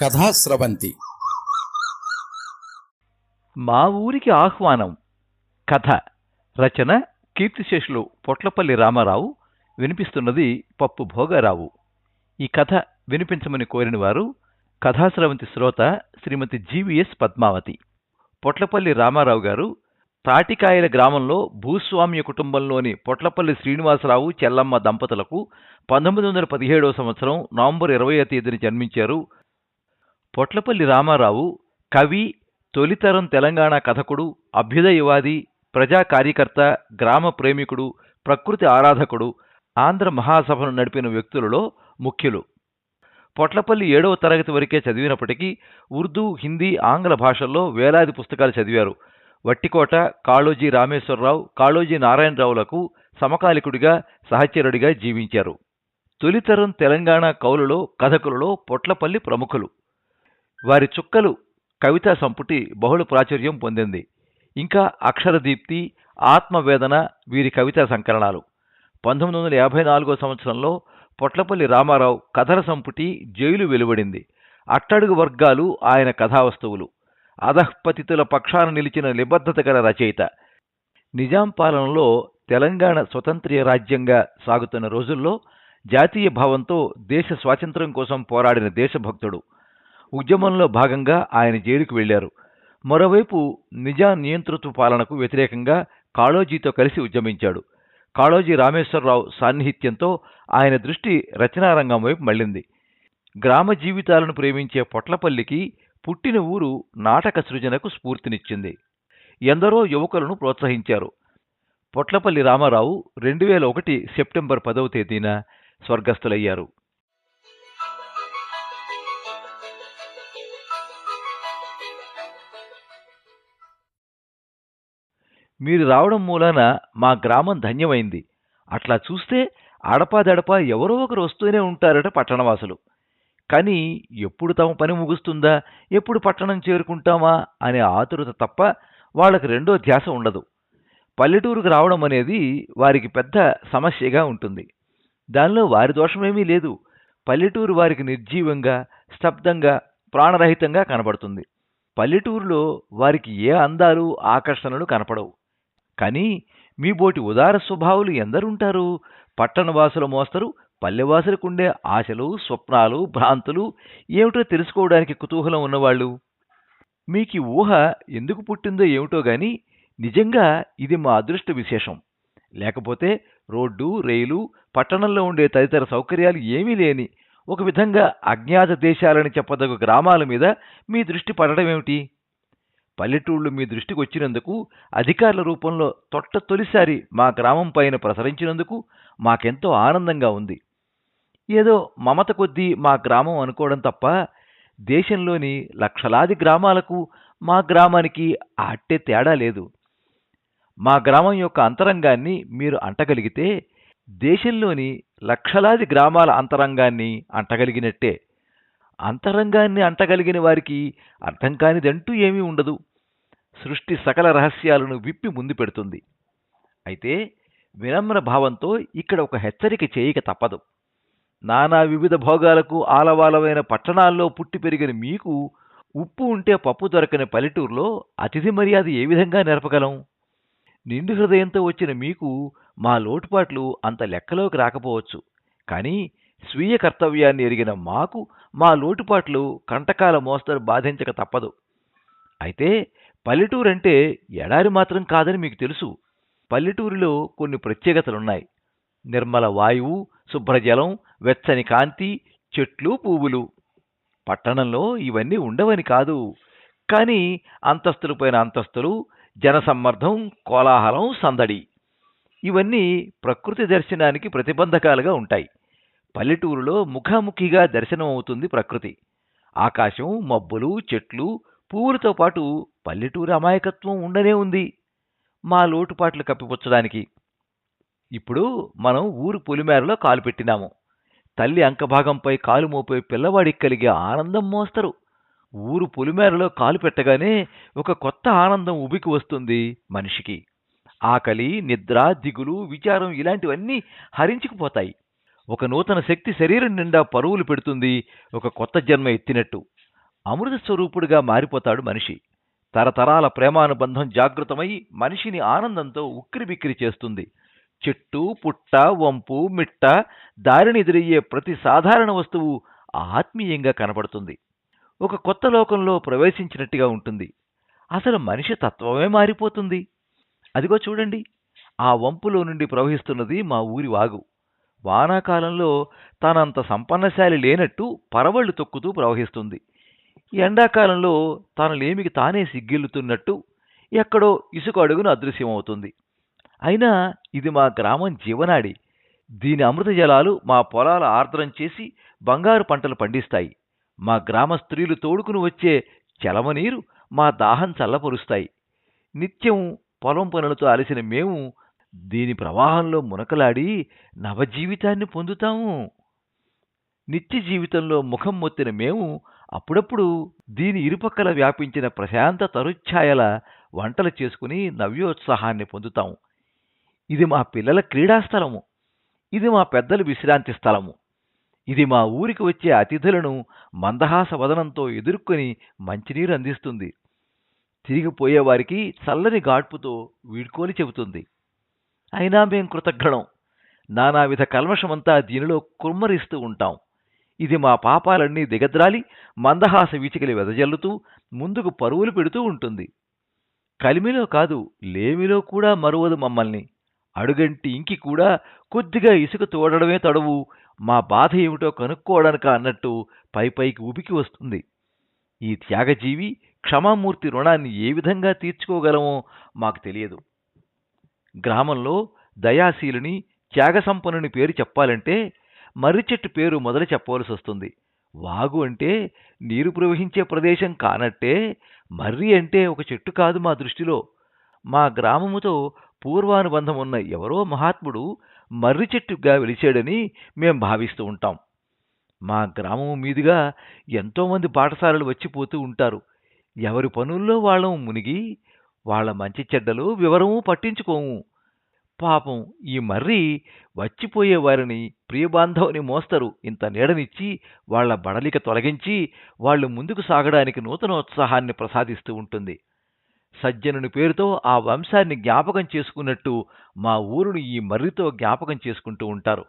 కథాస్రవంతి మా ఊరికి ఆహ్వానం కథ రచన కీర్తిశేషులు పొట్లపల్లి రామారావు వినిపిస్తున్నది పప్పు భోగారావు. ఈ కథ వినిపించమని కోరిన వారు కథాస్రవంతి శ్రోత శ్రీమతి జీవీఎస్ పద్మావతి. పొట్లపల్లి రామారావు గారు తాటికాయల గ్రామంలో భూస్వామ్య కుటుంబంలోని పొట్లపల్లి శ్రీనివాసరావు చెల్లమ్మ దంపతులకు పంతొమ్మిది వందల పదిహేడవ సంవత్సరం నవంబర్ ఇరవయో తేదీన జన్మించారు పొట్లపల్లి రామారావు కవి తొలితరం తెలంగాణ కథకుడు అభ్యుదయవాది ప్రజా కార్యకర్త గ్రామ ప్రేమికుడు ప్రకృతి ఆరాధకుడు ఆంధ్ర మహాసభను నడిపిన వ్యక్తులలో ముఖ్యులు. పొట్లపల్లి ఏడవ తరగతి వరకే చదివినప్పటికీ ఉర్దూ హిందీ ఆంగ్ల భాషల్లో వేలాది పుస్తకాలు చదివారు. వట్టికోట కాళోజీ రామేశ్వరరావు కాళోజీ నారాయణరావులకు సమకాలికుడిగా సహచరుడిగా జీవించారు. తొలితరం తెలంగాణ కవులలో కథకులలో పొట్లపల్లి ప్రముఖులు. వారి చుక్కలు కవితా సంపుటి బహుళ ప్రాచుర్యం పొందింది. ఇంకా అక్షరదీప్తి ఆత్మవేదన వీరి కవితా సంకలనాలు. పంతొమ్మిది వందల యాభై నాలుగో సంవత్సరంలో పొట్లపల్లి రామారావు కథల సంపుటి జైలు వెలువడింది. అట్టడుగు వర్గాలు ఆయన కథావస్తువులు. అధఃపతితుల పక్షాన నిలిచిన నిబద్ధత గల రచయిత. నిజాం పాలనలో తెలంగాణ స్వతంత్ర రాజ్యంగా సాగుతున్న రోజుల్లో జాతీయ భావంతో దేశ స్వాతంత్ర్యం కోసం పోరాడిన దేశభక్తుడు. ఉద్యమంలో భాగంగా ఆయన జైలుకు వెళ్ళారు మరోవైపు నిజాం నియంతృత్వ పాలనకు వ్యతిరేకంగా కాళోజీతో కలిసి ఉద్యమించాడు. కాళోజీ రామేశ్వరరావు సాన్నిహిత్యంతో ఆయన దృష్టి రచనారంగం వైపు మళ్ళింది. గ్రామ జీవితాలను ప్రేమించే పొట్లపల్లికి పుట్టిన ఊరు నాటక సృజనకు స్ఫూర్తినిచ్చింది. ఎందరో యువకులను ప్రోత్సహించారు. పొట్లపల్లి రామారావు రెండు వేల ఒకటి సెప్టెంబర్ పదవ తేదీన స్వర్గస్థులయ్యారు. మీరు రావడం మూలాన మా గ్రామం ధన్యమైంది. అట్లా చూస్తే అడపాదడపా ఎవరో ఒకరు వస్తూనే ఉంటారట పట్టణవాసులు. కానీ ఎప్పుడు తమ పని ముగుస్తుందా ఎప్పుడు పట్టణం చేరుకుంటామా అనే ఆతురత తప్ప వాళ్ళకి రెండో ధ్యాస ఉండదు. పల్లెటూరుకు రావడం అనేది వారికి పెద్ద సమస్యగా ఉంటుంది. దానిలో వారి దోషమేమీ లేదు. పల్లెటూరు వారికి నిర్జీవంగా స్తబ్దంగా ప్రాణరహితంగా కనబడుతుంది. పల్లెటూరులో వారికి ఏ అందాలు ఆకర్షణలు కనపడవు. కానీ మీ బోటి ఉదార స్వభావులు ఎందరుంటారు? పట్టణవాసుల మోస్తరు పల్లెవాసులకుండే ఆశలు స్వప్నాలు భ్రాంతులు ఏమిటో తెలుసుకోవడానికి కుతూహలం ఉన్నవాళ్ళు? మీకు ఊహ ఎందుకు పుట్టిందో ఏమిటో గాని నిజంగా ఇది మా అదృష్ట విశేషం. లేకపోతే రోడ్డు రైలు పట్టణంలో ఉండే తదితర సౌకర్యాలు ఏమీ లేని ఒక విధంగా అజ్ఞాత దేశాలని చెప్పదగు గ్రామాల మీద మీ దృష్టి పడడం ఏమిటి పల్లెటూళ్ళు మీ దృష్టికి వచ్చినందుకు అధికారుల రూపంలో తొట్ట తొలిసారి మా గ్రామం పైన ప్రసరించినందుకు మాకెంతో ఆనందంగా ఉంది. ఏదో మమత కొద్దీ మా గ్రామం అనుకోవడం తప్ప దేశంలోని లక్షలాది గ్రామాలకు మా గ్రామానికి అట్టే తేడా లేదు. మా గ్రామం యొక్క అంతరంగాన్ని మీరు అంటగలిగితే దేశంలోని లక్షలాది గ్రామాల అంతరంగాన్ని అంటగలిగినట్టే. అంతరంగాన్ని అంటగలిగిన వారికి అర్థం కానిదంటూ ఏమీ ఉండదు. సృష్టి సకల రహస్యాలను విప్పి ముందు పెడుతుంది. అయితే వినమ్ర భావంతో ఇక్కడ ఒక హెచ్చరిక చేయక తప్పదు. నానా వివిధ భోగాలకు ఆలవాలమైన పట్టణాల్లో పుట్టి పెరిగిన మీకు ఉప్పు ఉంటే పప్పు దొరకని పల్లెటూరులో అతిథి మర్యాద ఏ విధంగా నెరపగలం? నిండు హృదయంతో వచ్చిన మీకు మా లోటుపాట్లు అంత లెక్కలోకి రాకపోవచ్చు. కానీ స్వీయ కర్తవ్యాన్ని ఎరిగిన మాకు మా లోటుపాట్లు కంటకాల మోస్తరు బాధించక తప్పదు. అయితే పల్లెటూరంటే ఎడారి మాత్రం కాదని మీకు తెలుసు. పల్లెటూరిలో కొన్ని ప్రత్యేకతలున్నాయి. నిర్మల వాయువు శుభ్రజలం వెచ్చని కాంతి చెట్లు పువ్వులు. పట్టణంలో ఇవన్నీ ఉండవని కాదు. కానీ అంతస్తులపైన అంతస్తులు జనసమ్మర్ధం కోలాహలం సందడి. ఇవన్నీ ప్రకృతి దర్శనానికి ప్రతిబంధకాలుగా ఉంటాయి. పల్లెటూరులో ముఖాముఖిగా దర్శనం అవుతుంది ప్రకృతి. ఆకాశం మబ్బులు చెట్లు పువ్వులతో పాటు పల్లెటూరు అమాయకత్వం ఉండనే ఉంది మా లోటుపాట్లు కప్పిపుచ్చడానికి. ఇప్పుడు మనం ఊరు పొలిమేరలో కాలు పెట్టినాము. తల్లి అంకభాగంపై కాలు మోపే పిల్లవాడికి కలిగే ఆనందం మోస్తరు. ఊరు పొలిమేరలో కాలు పెట్టగానే ఒక కొత్త ఆనందం ఉబికి వస్తుంది మనిషికి. ఆకలి నిద్ర దిగులు విచారం ఇలాంటివన్నీ హరించుకుపోతాయి. ఒక నూతన శక్తి శరీరం నిండా పరువులు పెడుతుంది ఒక కొత్త జన్మ ఎత్తినట్టు. అమృత స్వరూపుడిగా మారిపోతాడు మనిషి. తరతరాల ప్రేమానుబంధం జాగృతమై మనిషిని ఆనందంతో ఉక్కిరిబిక్కిరి చేస్తుంది. చెట్టు పుట్ట వంపు మిట్ట దారిని ఎదురయ్యే ప్రతి సాధారణ వస్తువు ఆత్మీయంగా కనబడుతుంది. ఒక కొత్త లోకంలో ప్రవేశించినట్టుగా ఉంటుంది. అసలు మనిషి తత్వమే మారిపోతుంది. అదిగో చూడండి. ఆ వంపులో నుండి ప్రవహిస్తున్నది మా ఊరి వాగు. వానాకాలంలో తనంత సంపన్నశాలి లేనట్టు పరవళ్ళు తొక్కుతూ ప్రవహిస్తుంది. ఎండాకాలంలో తాను లేమికి తానే సిగ్గిల్లుతున్నట్టు ఎక్కడో ఇసుక అడుగున అదృశ్యమవుతుంది. అయినా ఇది మా గ్రామం జీవనాడి. దీని అమృత జలాలు మా పొలాల ఆర్ద్రం చేసి బంగారు పంటలు పండిస్తాయి. మా గ్రామ స్త్రీలు తోడుకుని వచ్చే చలమనీరు మా దాహం చల్లపరుస్తాయి. నిత్యం పొలం పనులతో అలసిన మేము దీని ప్రవాహంలో మునకలాడి నవజీవితాన్ని పొందుతాము. నిత్య జీవితంలో ముఖం మొత్తిన మేము అప్పుడప్పుడు దీని ఇరుపక్కల వ్యాపించిన ప్రశాంత తరుఛాయల వంటలు చేసుకుని నవ్యోత్సాహాన్ని పొందుతాము. ఇది మా పిల్లల క్రీడాస్థలము ఇది మా పెద్దల విశ్రాంతి స్థలము. ఇది మా ఊరికి వచ్చే అతిథులను మందహాస వదనంతో ఎదుర్కొని మంచినీరు అందిస్తుంది. తిరిగిపోయేవారికి చల్లని గాడ్పుతో వీడ్కోలి చెబుతుంది. అయినా మేం కృతజ్ఞం నానావిధ కల్మషమంతా దీనిలో కుమ్మరిస్తూ ఉంటాం. ఇది మా పాపాలన్నీ దిగద్రాలి మందహాస వీచికలు వెదజల్లుతూ ముందుకు పరువులు పెడుతూ ఉంటుంది. కలిమిలో కాదు లేమిలో కూడా మరువదు మమ్మల్ని. అడుగంటి ఇంకి కూడా కొద్దిగా ఇసుక తోడడమే తడవు. మా బాధ ఏమిటో కనుక్కోవడానిక అన్నట్టు పైపైకి ఉబికి వస్తుంది. ఈ త్యాగజీవి క్షమామూర్తి రుణాన్ని ఏ విధంగా తీర్చుకోగలమో మాకు తెలియదు. గ్రామంలో దయాశీలుని త్యాగసంపన్నుని పేరు చెప్పాలంటే మర్రి చెట్టు పేరు మొదలు చెప్పవలసి వస్తుంది. వాగు అంటే నీరు ప్రవహించే ప్రదేశం కానట్టే మర్రి అంటే ఒక చెట్టు కాదు మా దృష్టిలో. మా గ్రామముతో పూర్వానుబంధం ఉన్న ఎవరో మహాత్ముడు మర్రి చెట్టుగా వెలిచాడని మేం భావిస్తూ ఉంటాం. మా గ్రామం మీదుగా ఎంతోమంది పాఠశాలలు వచ్చిపోతూ ఉంటారు. ఎవరి పనుల్లో వాళ్ళం మునిగి వాళ్ళ మంచి చెడ్డలు వివరము పట్టించుకోము. పాపం ఈ మర్రి వచ్చిపోయే వారిని ప్రియబాంధవుని మోస్తరు. ఇంత నీడనిచ్చి వాళ్ళ బడలిక తొలగించి వాళ్ళు ముందుకు సాగడానికి నూతనోత్సాహాన్ని ప్రసాదిస్తూ ఉంటుంది. సజ్జనుని పేరుతో ఆ వంశాన్ని జ్ఞాపకం చేసుకున్నట్టు మా ఊరును ఈ మర్రితో జ్ఞాపకం చేసుకుంటూ ఉంటారు.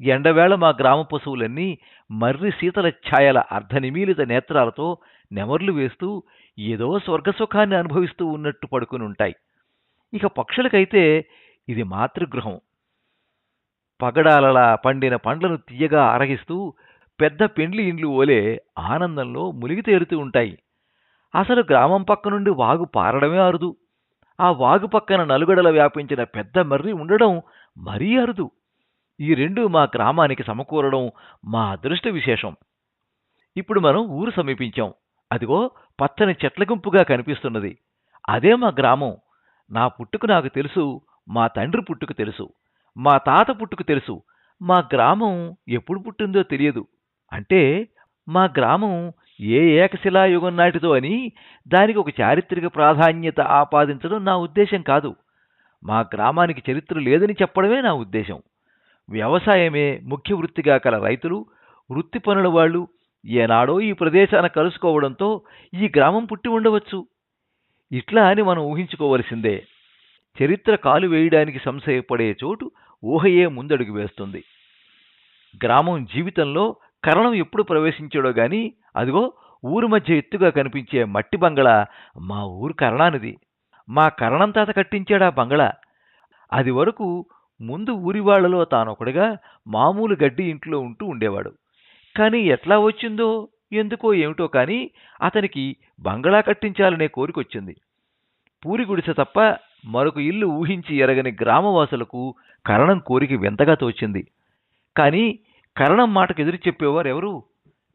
ఎండవేళ మా గ్రామ పశువులన్నీ మర్రి శీతల ఛాయల అర్ధనిమీలిత నేత్రాలతో నెమర్లు వేస్తూ ఏదో స్వర్గసుఖాన్ని అనుభవిస్తూ ఉన్నట్టు పడుకుని ఉంటాయి ఇక పక్షులకైతే ఇది మాతృగృహం. పగడాలలా పండిన పండ్లను తీయగా ఆరగిస్తూ పెద్ద పెండ్లి ఇండ్లు ఓలే ఆనందంలో మునిగి తేరుతూ ఉంటాయి. అసలు గ్రామం పక్క నుండి వాగు పారడమే అరుదు. ఆ వాగు పక్కన నలుగడల వ్యాపించిన పెద్ద మర్రి ఉండడం మరీ అరుదు. ఈ రెండు మా గ్రామానికి సమకూరడం మా అదృష్ట విశేషం. ఇప్పుడు మనం ఊరు సమీపించాం. అదిగో పచ్చని చెట్ల గుంపుగా కనిపిస్తున్నది. అదే మా గ్రామం. నా పుట్టుకు నాకు తెలుసు మా తండ్రి పుట్టుకు తెలుసు మా తాత పుట్టుకు తెలుసు మా గ్రామం ఎప్పుడు పుట్టిందో తెలియదు. అంటే మా గ్రామం ఏ ఏకశిలాయుగం నాటిదో అని దానికి ఒక చారిత్రక ప్రాధాన్యత ఆపాదించడం నా ఉద్దేశం కాదు. మా గ్రామానికి చరిత్ర లేదని చెప్పడమే నా ఉద్దేశం. వ్యవసాయమే ముఖ్య వృత్తిగా కల రైతులు వృత్తి పనుల వాళ్ళు ఏనాడో ఈ ప్రదేశాన కలుసుకోవడంతో ఈ గ్రామం పుట్టి ఉండవచ్చు. ఇట్లా అని మనం ఊహించుకోవలసిందే. చరిత్ర కాలు వేయడానికి సంశయపడే చోటు ఊహయే ముందడుగు వేస్తుంది. గ్రామం జీవితంలో కరణం ఎప్పుడు ప్రవేశించాడో గాని అదిగో ఊరు మధ్య ఎత్తుగా కనిపించే మట్టి బంగళా మా ఊరు కరణానిది. మా కరణం తాత కట్టించాడా బంగళా. అది వరకు ముందు ఊరివాళ్ళలో తానొకడుగా మామూలు గడ్డి ఇంట్లో ఉంటూ ఉండేవాడు. కానీ ఎట్లా వచ్చిందో ఎందుకో ఏమిటో కానీ అతనికి బంగళా కట్టించాలనే కోరికొచ్చింది పూరి గుడిసె తప్ప మరొక ఇల్లు ఊహించి ఎరగని గ్రామవాసులకు కరణం కోరిక వింతగా తోచింది. కానీ కరణం మాటకు ఎదురు చెప్పేవారు ఎవరు?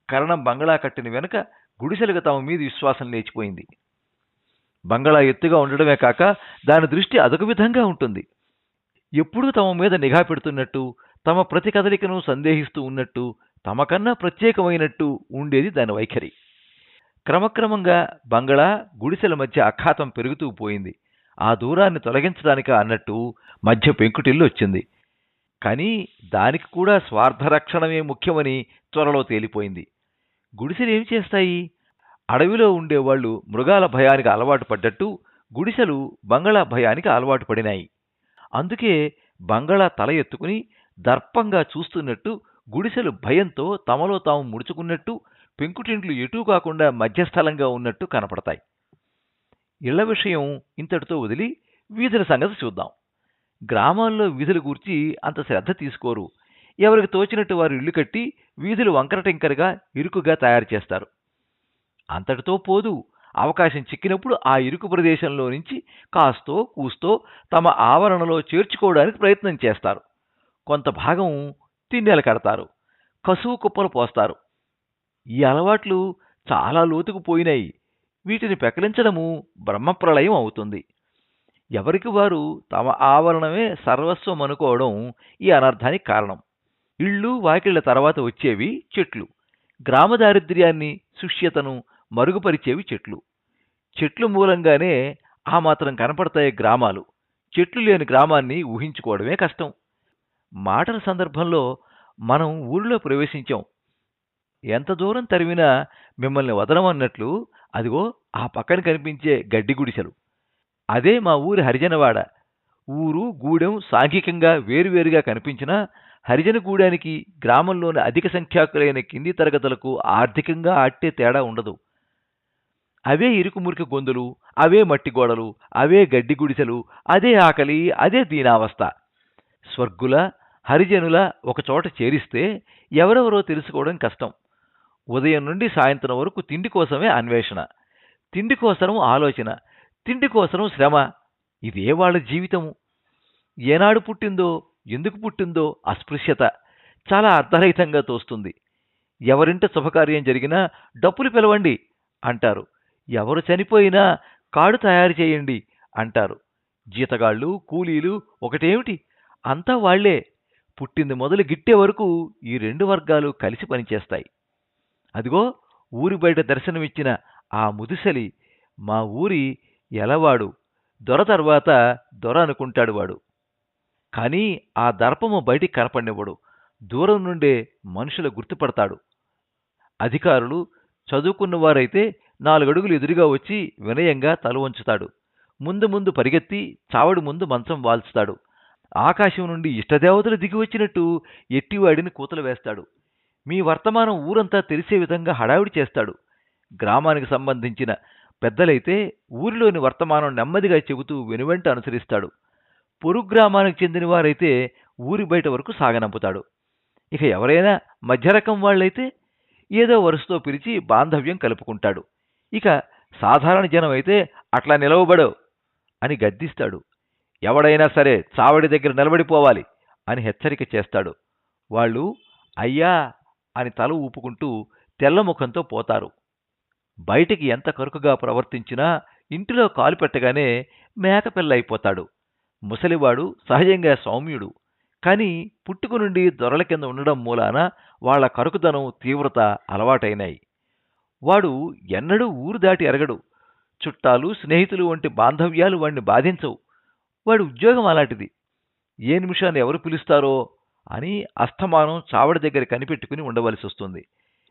కరణం బంగళా కట్టిన వెనుక గుడిసెలకు తమ మీద విశ్వాసం లేచిపోయింది. బంగళా ఎత్తుగా ఉండడమే కాక దాని దృష్టి అదొక విధంగా ఉంటుంది. ఎప్పుడూ తమ మీద నిఘా పెడుతున్నట్టు తమ ప్రతి కదలికను సందేహిస్తూ ఉన్నట్టు తమకన్నా ప్రత్యేకమైనట్టు ఉండేది దాని వైఖరి. క్రమక్రమంగా బంగళా గుడిసెల మధ్య అఖాతం పెరుగుతూ పోయింది. ఆ దూరాన్ని తొలగించడానిక అన్నట్టు మధ్య పెంకుటిల్లు వచ్చింది. కానీ దానికి కూడా స్వార్థరక్షణమే ముఖ్యమని త్వరలో తేలిపోయింది. గుడిసెలు చేస్తాయి? అడవిలో ఉండేవాళ్ళు మృగాల భయానికి అలవాటు పడ్డట్టు గుడిసెలు బంగళా భయానికి అలవాటు పడినాయి. అందుకే బంగళా తల ఎత్తుకుని దర్పంగా చూస్తున్నట్టు గుడిసెలు భయంతో తమలో తాము ముడుచుకున్నట్టు పెంకుటింట్లు ఎటూ కాకుండా మధ్యస్థలంగా ఉన్నట్టు కనపడతాయి. ఇళ్ళ విషయం ఇంతటితో వదిలి వీధుల సంగతి చూద్దాం. గ్రామాల్లో వీధుల గూర్చి అంత శ్రద్ధ తీసుకోరు. ఎవరికి తోచినట్టు వారు ఇల్లు కట్టి వీధులు వంకరటింకరగా ఇరుకుగా తయారు చేస్తారు. అంతటితో పోదు అవకాశం చిక్కినప్పుడు ఆ ఇరుకు ప్రదేశంలో నుంచి కాస్తో కూస్తో తమ ఆవరణలో చేర్చుకోవడానికి ప్రయత్నం చేస్తారు. కొంత భాగం తిన్నెలు కడతారు. కసువు కుప్పలు పోస్తారు. ఈ అలవాట్లు చాలా లోతుకు పోయినాయి. వీటిని పెకలించడము బ్రహ్మప్రళయం అవుతుంది. ఎవరికి వారు తమ ఆవరణమే సర్వస్వం అనుకోవడం ఈ అనర్థానికి కారణం. ఇళ్ళు వాకిళ్ళ తర్వాత వచ్చేవి చెట్లు. గ్రామ దారిద్ర్యాన్ని శుష్యతను మరుగుపరిచేవి చెట్లు. చెట్లు మూలంగానే ఆ మాత్రం కనపడతాయి గ్రామాలు. చెట్లు లేని గ్రామాన్ని ఊహించుకోవడమే కష్టం. మాటల సందర్భంలో మనం ఊరిలో ప్రవేశించాం. ఎంత దూరం తరిమినా మిమ్మల్ని వదలమన్నట్లు అదిగో ఆ పక్కన కనిపించే గడ్డి గుడిసెలు. అదే మా ఊరి హరిజనవాడ. ఊరు గూడెం సాంఘికంగా వేరువేరుగా కనిపించినా హరిజన గూడానికి గ్రామంలోని అధిక సంఖ్యాకులైన కింది తరగతులకు ఆర్థికంగా అట్టే తేడా ఉండదు. అవే ఇరుకు మురికి గొంతులు అవే మట్టి గోడలు అవే గడ్డి గుడిసెలు అదే ఆకలి అదే దీనావస్థ. స్వర్గుల హరిజనుల ఒకచోట చేరిస్తే ఎవరెవరో తెలుసుకోవడం కష్టం. ఉదయం నుండి సాయంత్రం వరకు తిండి కోసమే అన్వేషణ. తిండి కోసరం ఆలోచన. తిండి కోసరం శ్రమ. ఇదే వాళ్ళ జీవితము? ఏనాడు పుట్టిందో? ఎందుకు పుట్టిందో? అస్పృశ్యత. చాలా అర్థరహితంగా తోస్తుంది. ఎవరింట శుభకార్యం జరిగినా డప్పులు పిలవండి అంటారు. ఎవరు చనిపోయినా కాడు తయారు చేయండి అంటారు. జీతగాళ్ళు కూలీలు ఒకటేమిటి? అంతా వాళ్ళే. పుట్టింది మొదలు గిట్టే వరకు ఈ రెండు వర్గాలు కలిసి పనిచేస్తాయి. అదిగో ఊరి బయట దర్శనమిచ్చిన ఆ ముదుసలి మా ఊరి ఎలవాడు. దొర తర్వాత దొర అనుకుంటాడు వాడు. కానీ ఆ దర్పము బయటికి కనపడినవాడు. దూరం నుండే మనుషులు గుర్తుపడతాడు. అధికారులు చదువుకున్నవారైతే నాలుగడుగులు ఎదురుగా వచ్చి వినయంగా తల వంచుతాడు. ముందు ముందు పరిగెత్తి చావడి ముందు మంచం వాల్చుతాడు. ఆకాశం నుండి ఇష్టదేవతలు దిగి వచ్చినట్టు ఎట్టివాడిని కూతలు వేస్తాడు. మీ వర్తమానం ఊరంతా తెలిసే విధంగా హడావిడి చేస్తాడు. గ్రామానికి సంబంధించిన పెద్దలైతే ఊరిలోని వర్తమానం నెమ్మదిగా చెబుతూ వెనువెంట అనుసరిస్తాడు. పొరుగు గ్రామానికి చెందిన వారైతే ఊరి బయట వరకు సాగనంపుతాడు. ఇక ఎవరైనా మధ్యరకం వాళ్ళైతే ఏదో వరుసతో పిలిచి బాంధవ్యం కలుపుకుంటాడు. ఇక సాధారణ జనం అయితే అట్లా నిలవబడో అని గద్దిస్తాడు. ఎవడైనా సరే చావడి దగ్గర నిలబడిపోవాలి అని హెచ్చరిక చేస్తాడు. వాళ్ళు అయ్యా అని తల ఊపుకుంటూ తెల్లముఖంతో పోతారు. బయటికి ఎంత కరుకుగా ప్రవర్తించినా ఇంటిలో కాలు పెట్టగానే మేకపిల్లైపోతాడు ముసలివాడు సహజంగా సౌమ్యుడు. కాని పుట్టుకు నుండి దొరల కింద ఉండడం మూలాన వాళ్ళ కరుకుదనం తీవ్రత అలవాటైనాయి. వాడు ఎన్నడూ ఊరు దాటి ఎరగడు. చుట్టాలు స్నేహితులు వంటి బాంధవ్యాలు వాడిని బాధించవు. వాడి ఉద్యోగం అలాంటిది. ఏ నిమిషాన్ని ఎవరు పిలుస్తారో అని అస్తమానం చావడి దగ్గర కనిపెట్టుకుని ఉండవలసి వస్తుంది.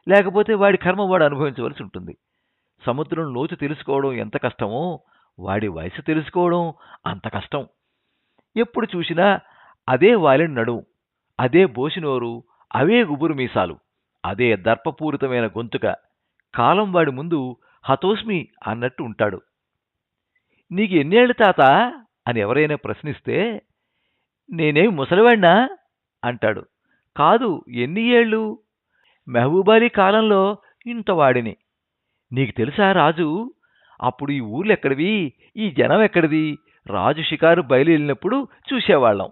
లేకపోతే వాడి కర్మ వాడు అనుభవించవలసి ఉంటుంది. సముద్రం లోతు తెలుసుకోవడం ఎంత కష్టమో వాడి వయసు తెలుసుకోవడం అంత కష్టం. ఎప్పుడు చూసినా అదే వాలిన నడుము అదే బోసినోరు అవే గుబురు మీసాలు అదే దర్పపూరితమైన గొంతుక. కాలం వాడి ముందు హతోస్మి అన్నట్టు ఉంటాడు. నీకు ఎన్నేళ్ళు తాత? అని ఎవరైనా ప్రశ్నిస్తే నేనేం ముసలివాణ్ణా అంటాడు. కాదు ఎన్ని ఏళ్ళు? మెహబూబాలీ కాలంలో ఇంత వాడిని. నీకు తెలుసా రాజు? అప్పుడు ఈ ఊర్లు ఎక్కడివి? ఈ జనం ఎక్కడిది? రాజు షికారు బయలుదేరినప్పుడు చూసేవాళ్ళం.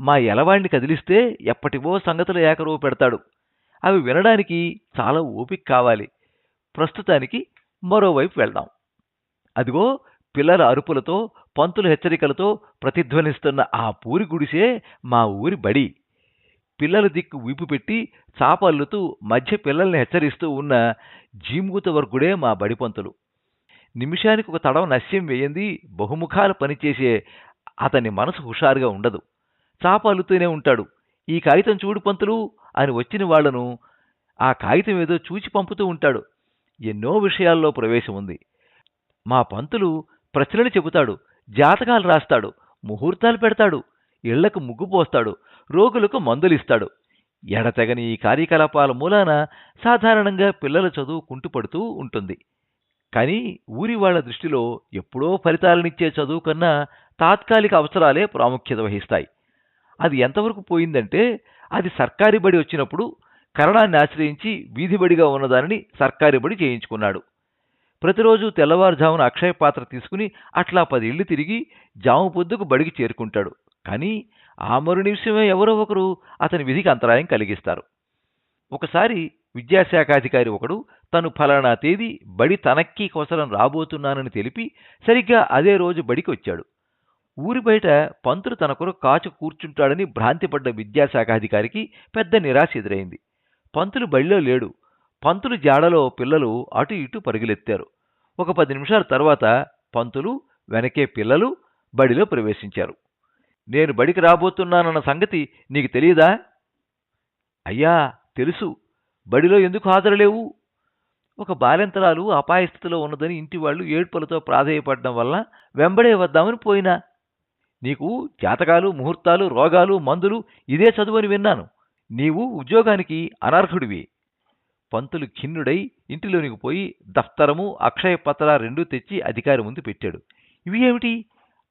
మా ఎలవాడిని కదిలిస్తే ఎప్పటివో సంగతులు ఏకరువు పెడతాడు. అవి వినడానికి చాలా ఓపిక కావాలి. ప్రస్తుతానికి మరోవైపు వెళ్దాం. అదిగో పిల్లల అరుపులతో పంతులు హెచ్చరికలతో ప్రతిధ్వనిస్తున్న ఆ పూరి గుడిసే మా ఊరి బడి. పిల్లల దిక్కు వీపు పెట్టి చాపల్లుతూ మధ్య పిల్లల్ని హెచ్చరిస్తూ ఉన్న జీమూత వర్గుడే మా బడి పంతులు. నిమిషానికి ఒక తడవ నశ్యం వేయింది బహుముఖాలు పనిచేసే అతని మనసు హుషారుగా ఉండదు. చాపల్లుతూనే ఉంటాడు. ఈ కాగితం చూడు పంతులు అని వచ్చిన వాళ్ళను ఆ కాగితం ఏదో చూచి పంపుతూ ఉంటాడు. ఎన్నో విషయాల్లో ప్రవేశం ఉంది. మా పంతులు ప్రశ్నలు చెబుతాడు. జాతకాలు రాస్తాడు ముహూర్తాలు పెడతాడు ఇళ్ళకు ముగ్గు పోస్తాడు రోగులకు మందులిస్తాడు. ఎడతెగని ఈ కార్యకలాపాల మూలాన సాధారణంగా పిల్లల చదువు కుంటుపడుతూ ఉంటుంది. కానీ ఊరి వాళ్ళ దృష్టిలో ఎప్పుడో ఫలితాలనిచ్చే చదువు కన్నా తాత్కాలిక అవసరాలే ప్రాముఖ్యత వహిస్తాయి. అది ఎంతవరకు పోయిందంటే అది సర్కారీ బడి వచ్చినప్పుడు కరణాన్ని ఆశ్రయించి వీధిబడిగా ఉన్నదానిని సర్కారీ బడి చేయించుకున్నాడు. ప్రతిరోజు తెల్లవారుజామున అక్షయ పాత్ర తీసుకుని అట్లా పది ఇళ్ళు తిరిగి జాము పొద్దుకు బడికి చేరుకుంటాడు. కానీ ఆ మరు నిమిషమే ఎవరో ఒకరు అతని విధికి అంతరాయం కలిగిస్తారు. ఒకసారి విద్యాశాఖాధికారి ఒకడు తను ఫలానా తేదీ బడి తనక్కి కోసరం రాబోతున్నానని తెలిపి సరిగ్గా అదే రోజు బడికి వచ్చాడు. ఊరి బయట పంతులు తన కొరకు కాచు కూర్చుంటాడని భ్రాంతిపడ్డ విద్యాశాఖాధికారికి పెద్ద నిరాశ ఎదురైంది. పంతులు బడిలో లేడు. పంతులు జాడలో పిల్లలు అటు ఇటు పరుగులెత్తారు. ఒక పది నిమిషాల తర్వాత పంతులు వెనకే పిల్లలు బడిలో ప్రవేశించారు. నేను బడికి రాబోతున్నానన్న సంగతి నీకు తెలియదా? అయ్యా తెలుసు. బడిలో ఎందుకు హాజరులేవు? ఒక బాలెంతరాలు అపాయ స్థితిలో ఉన్నదని ఇంటి వాళ్ళు ఏడ్పులతో ప్రాధేయపడడం వల్ల వెంబడే వద్దామని పోయినా. నీకు జాతకాలు ముహూర్తాలు రోగాలు మందులు ఇదే చదువని విన్నాను. నీవు ఉద్యోగానికి అనర్హుడివి. పంతులు ఖిన్నుడై ఇంటిలోనికి పోయి దఫ్తరము అక్షయ పత్ర రెండూ తెచ్చి అధికారి ముందు పెట్టాడు. ఇవి ఏమిటి?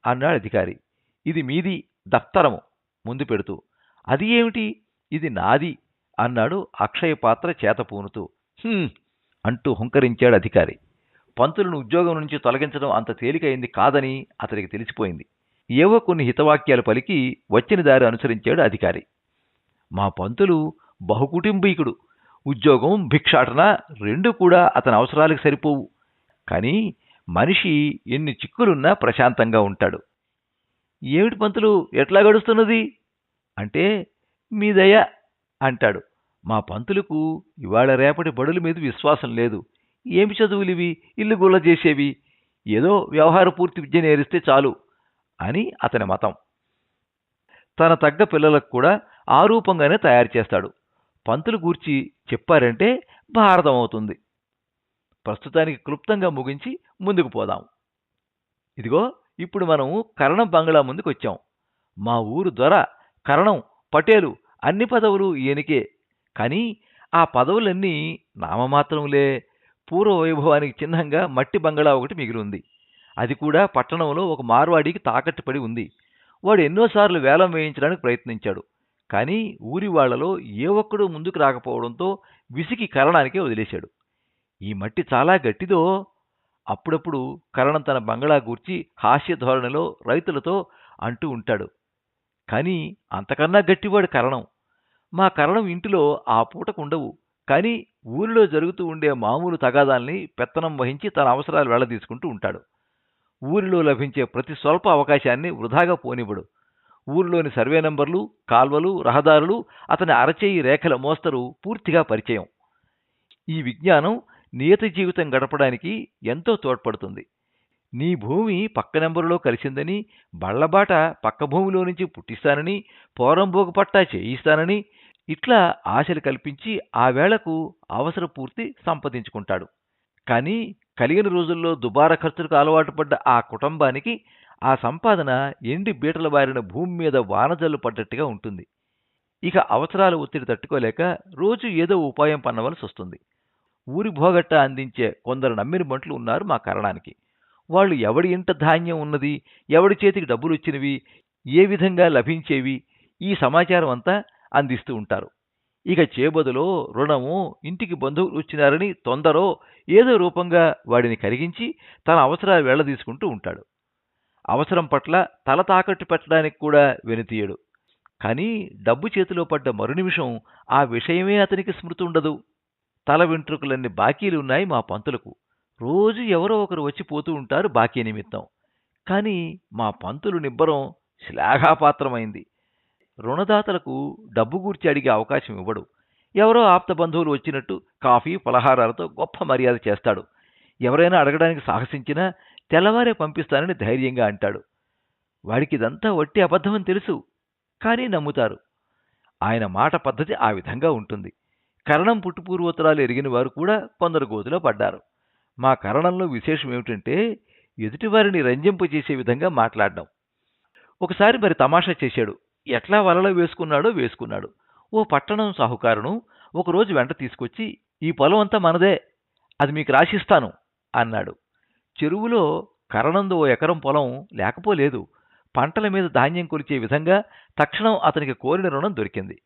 అన్నాడు అధికారి. ఇది మీది దఫ్తరము ముందు పెడుతూ. అది ఏమిటి? ఇది నాది అన్నాడు అక్షయ పాత్ర చేత పూనుతూ. అంటూ హుంకరించాడు అధికారి. పంతులను ఉద్యోగం నుంచి తొలగించడం అంత తేలికైంది కాదని అతనికి తెలిసిపోయింది. ఏవో కొన్ని హితవాక్యాలు పలికి వచ్చిన దారి అనుసరించాడు అధికారి. మా పంతులు బహుకుటుంబీకుడు ఉద్యోగం భిక్షాటన రెండు కూడా అతని అవసరాలకు సరిపోవు. కానీ మనిషి ఎన్ని చిక్కులున్నా ప్రశాంతంగా ఉంటాడు. ఏమిటి పంతులు ఎట్లా గడుస్తున్నది? అంటే మీ దయ అంటాడు. మా పంతులకు ఇవాళ రేపటి బడుల మీద విశ్వాసం లేదు. ఏమి చదువులివి ఇల్లు గుల్ల చేసేవి. ఏదో వ్యవహార పూర్తి విద్య నేరిస్తే చాలు అని అతని మతం. తన తగ్గ పిల్లలకు కూడా ఆ రూపంగానే తయారు చేస్తాడు. పంతులు గూర్చి చెప్పారంటే భారతం అవుతుంది ప్రస్తుతానికి క్లుప్తంగా ముగించి ముందుకు పోదాం. ఇదిగో ఇప్పుడు మనము కరణం బంగ్లా ముందుకు వచ్చాం మా ఊరు దొర కరణం పటేలు అన్ని పదవులు ఈయనకే. కానీ ఆ పదవులన్నీ నామమాత్రంలే పూర్వ వైభవానికి చిహ్నంగా మట్టి బంగ్లా ఒకటి మిగిలి ఉంది అది కూడా పట్టణంలో ఒక మార్వాడికి తాకట్టుపడి ఉంది. వాడు ఎన్నోసార్లు వేలం వేయించడానికి ప్రయత్నించాడు. కానీ ఊరి వాళ్ళలో ఏ ఒక్కడూ ముందుకు రాకపోవడంతో విసికి కరణానికే వదిలేశాడు. ఈ మట్టి చాలా గట్టిదో అప్పుడప్పుడు కరణం తన బంగళా గూర్చి హాస్య ధోరణిలో రైతులతో అంటూ ఉంటాడు. కానీ అంతకన్నా గట్టివాడు కరణం. మా కరణం ఇంటిలో ఆ పూటకుండవు. కానీ ఊరిలో జరుగుతూ ఉండే మామూలు తగాదాల్ని పెత్తనం వహించి తన అవసరాలు వెళ్ళదీసుకుంటూ ఉంటాడు. ఊరిలో లభించే ప్రతి స్వల్ప అవకాశాన్ని వృధాగా పోనివ్వడు. ఊరిలోని సర్వే నంబర్లు కాల్వలు రహదారులు అతని అరచేయి రేఖల మోస్తరు పూర్తిగా పరిచయం. ఈ విజ్ఞానం నియత జీవితం గడపడానికి ఎంతో తోడ్పడుతుంది. నీ భూమి పక్క నెంబరులో కలిసిందని బళ్ళబాట పక్క భూమిలో నుంచి పుట్టిస్తానని పోరంబోగు పట్టా చేయిస్తానని ఇట్లా ఆశలు కల్పించి ఆ వేళకు అవసర పూర్తి సంపాదించుకుంటాడు. కానీ కలిగిన రోజుల్లో దుబారా ఖర్చులకు అలవాటు పడ్డ ఆ కుటుంబానికి ఆ సంపాదన ఎండి బీటల బారిన భూమి మీద వానజల్లు పడ్డట్టుగా ఉంటుంది. ఇక అవసరాల ఒత్తిడి తట్టుకోలేక రోజు ఏదో ఉపాయం పన్నవలసి వస్తుంది. ఊరి భోగట్ట అందించే కొందరు నమ్మిన మంట్లు ఉన్నారు మా కరణానికి. వాళ్ళు ఎవడి ఇంట ధాన్యం ఉన్నది ఎవడి చేతికి డబ్బులు వచ్చినవి ఏ విధంగా లభించేవి ఈ సమాచారం అంతా అందిస్తూ ఉంటారు. ఇక చేబదులో రుణము ఇంటికి బంధువులు వచ్చినారని తొందరో ఏదో రూపంగా వాడిని కరిగించి తన అవసరాలు వెళ్ళదీసుకుంటూ ఉంటాడు. అవసరం పట్ల తల తాకట్టు పెట్టడానికి కూడా వెనుతీయడు. కానీ డబ్బు చేతిలో పడ్డ మరు నిమిషం ఆ విషయమే అతనికి స్మృతి ఉండదు. తల వెంట్రుకలన్నీ బాకీలు ఉన్నాయి మా పంతులకు. రోజు ఎవరో ఒకరు వచ్చి పోతూ ఉంటారు బాకీ నిమిత్తం. కానీ మా పంతులు నిబ్బరం శ్లాఘాపాత్రమైంది. రుణదాతలకు డబ్బు గూర్చి అడిగే అవకాశం ఇవ్వడు. ఎవరో ఆప్త బంధువులు వచ్చినట్టు కాఫీ పలహారాలతో గొప్ప మర్యాద చేస్తాడు. ఎవరైనా అడగడానికి సాహసించినా తెల్లవారే పంపిస్తానని ధైర్యంగా అంటాడు. వాడికి ఇదంతా వట్టి అబద్ధమని తెలుసు కానీ నమ్ముతారు. ఆయన మాట పద్ధతి ఆ విధంగా ఉంటుంది. కరణం పుట్టుపూర్వోత్తరాలు ఎరిగిన వారు కూడా కొందరు గోతిలో పడ్డారు. మా కరణంలో విశేషం ఏమిటంటే ఎదుటివారిని రంజింపజేసే విధంగా మాట్లాడడం. ఒకసారి మరి తమాషా చేశాడు. ఎట్లా వలలో వేసుకున్నాడో వేసుకున్నాడు. ఓ పట్టణం సాహుకారును ఒకరోజు వెంట తీసుకొచ్చి ఈ పొలం అంతా మనదే అది మీకు రాసిస్తాను అన్నాడు. చెరువులో కరణందు ఓ ఎకరం పొలం లేకపోలేదు. పంటల మీద ధాన్యం కొలిచే విధంగా తక్షణం అతనికి కోరిన రుణం దొరికింది.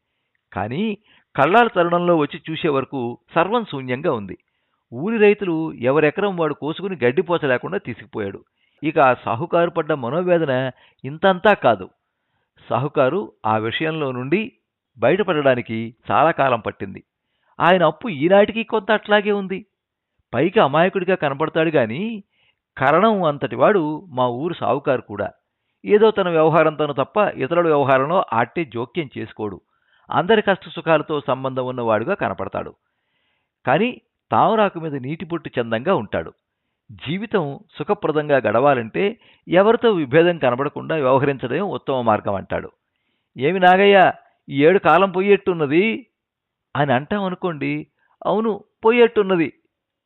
కానీ కళ్ళాల తరుణంలో వచ్చి చూసే వరకు సర్వం శూన్యంగా ఉంది. ఊరి రైతులు ఎవరెకరం వాడు కోసుకుని గడ్డిపోచ లేకుండా తీసుకుపోయాడు. ఇక ఆ సాహుకారు పడ్డ మనోవేదన ఇంతంతా కాదు. సాహుకారు ఆ విషయంలో నుండి బయటపడడానికి చాలా కాలం పట్టింది. ఆయన అప్పు ఈనాటికి కొంత అట్లాగే ఉంది. పైకి అమాయకుడిగా కనపడతాడు కానీ కరణం అంతటివాడు మా ఊరు సావుకారు కూడా. ఏదో తన వ్యవహారంతోనూ తప్ప ఇతరుల వ్యవహారంలో ఆట్టే జోక్యం చేసుకోడు. అందరి కష్ట సుఖాలతో సంబంధం ఉన్నవాడుగా కనపడతాడు. కానీ తామరాకు మీద నీటి పొట్టు చందంగా ఉంటాడు. జీవితం సుఖప్రదంగా గడవాలంటే ఎవరితో విభేదం కనబడకుండా వ్యవహరించడమే ఉత్తమ మార్గం అంటాడు. ఏమి నాగయ్య ఈ ఏడు కాలం పోయేట్టున్నది? అని అంటాం అనుకోండి అవును పోయేట్టున్నది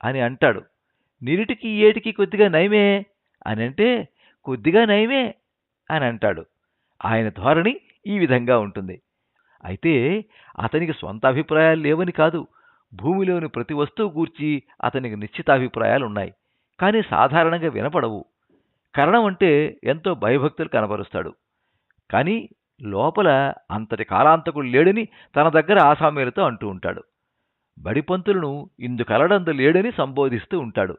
అని అంటాడు. నిరుటికి ఏటికి కొద్దిగా నయమే అని అంటే కొద్దిగా నయమే అని అంటాడు. ఆయన ధోరణి ఈ విధంగా ఉంటుంది. అయితే అతనికి సొంత అభిప్రాయాలు లేవని కాదు భూమిలోని ప్రతి వస్తువు గూర్చి అతనికి నిశ్చితాభిప్రాయాలు ఉన్నాయి. కానీ సాధారణంగా వినపడవు. కరణం అంటే ఎంతో భయభక్తులు కనబరుస్తాడు. కానీ లోపల అంతటి కాలాంతకుడు లేడని తన దగ్గర ఆసామీలతో అంటూ ఉంటాడు. బడిపంతులను ఇందుకలడందు లేడని సంబోధిస్తూ ఉంటాడు.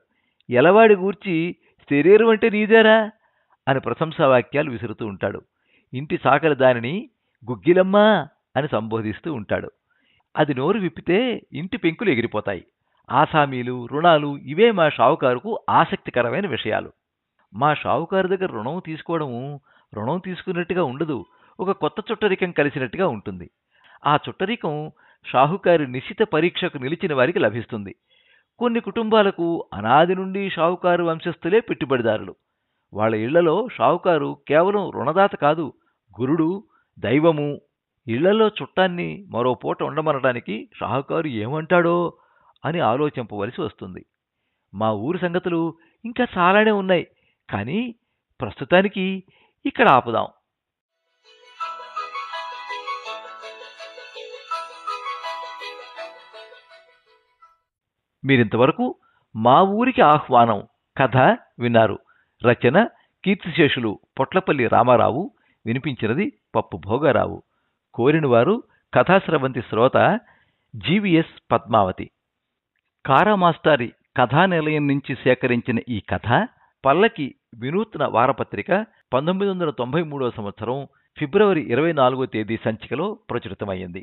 ఎలవాడి గూర్చి శరీరం అంటే నీదేరా? అని ప్రశంసా వాక్యాలు విసురుతూ ఉంటాడు. ఇంటి సాకలి దానిని గుగ్గిలమ్మా అని సంబోధిస్తూ ఉంటాడు. అది నోరు విప్పితే ఇంటి పెంకులు ఎగిరిపోతాయి. ఆసామీలు రుణాలు ఇవే మా షావుకారుకు ఆసక్తికరమైన విషయాలు. మా షావుకారు దగ్గర రుణం తీసుకోవడము రుణం తీసుకున్నట్టుగా ఉండదు. ఒక కొత్త చుట్టరికం కలిసినట్టుగా ఉంటుంది. ఆ చుట్టరికం షాహుకారి నిశ్చిత పరీక్షకు నిలిచిన వారికి లభిస్తుంది. కొన్ని కుటుంబాలకు అనాది నుండి షావుకారు వంశస్థులే పెట్టుబడిదారులు. వాళ్ళ ఇళ్ళలో షావుకారు కేవలం రుణదాత కాదు గురుడు దైవము. ఇళ్ళలో చుట్టాన్ని మరో పూట ఉండమనడానికి షావుకారు ఏమంటాడో అని ఆలోచింపవలసి వస్తుంది. మా ఊరి సంగతులు ఇంకా చాలానే ఉన్నాయి కానీ ప్రస్తుతానికి ఇక్కడ ఆపుదాం. మీరింతవరకు మా ఊరికి ఆహ్వానం కథ విన్నారు. రచన కీర్తిశేషులు పొట్లపల్లి రామారావు వినిపించినది పప్పు భోగారావు. కోరినవారు కథాశ్రవంతి శ్రోత జీవీఎస్ పద్మావతి. కారామాస్టారి కథానిలయం నుంచి సేకరించిన ఈ కథ పల్లకి వినూత్న వారపత్రిక పంతొమ్మిది వందల తొంభై మూడవ సంవత్సరం ఫిబ్రవరి ఇరవై నాలుగో తేదీ సంచికలో ప్రచురితమైంది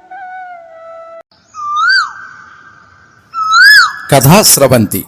కథాస్రవంతి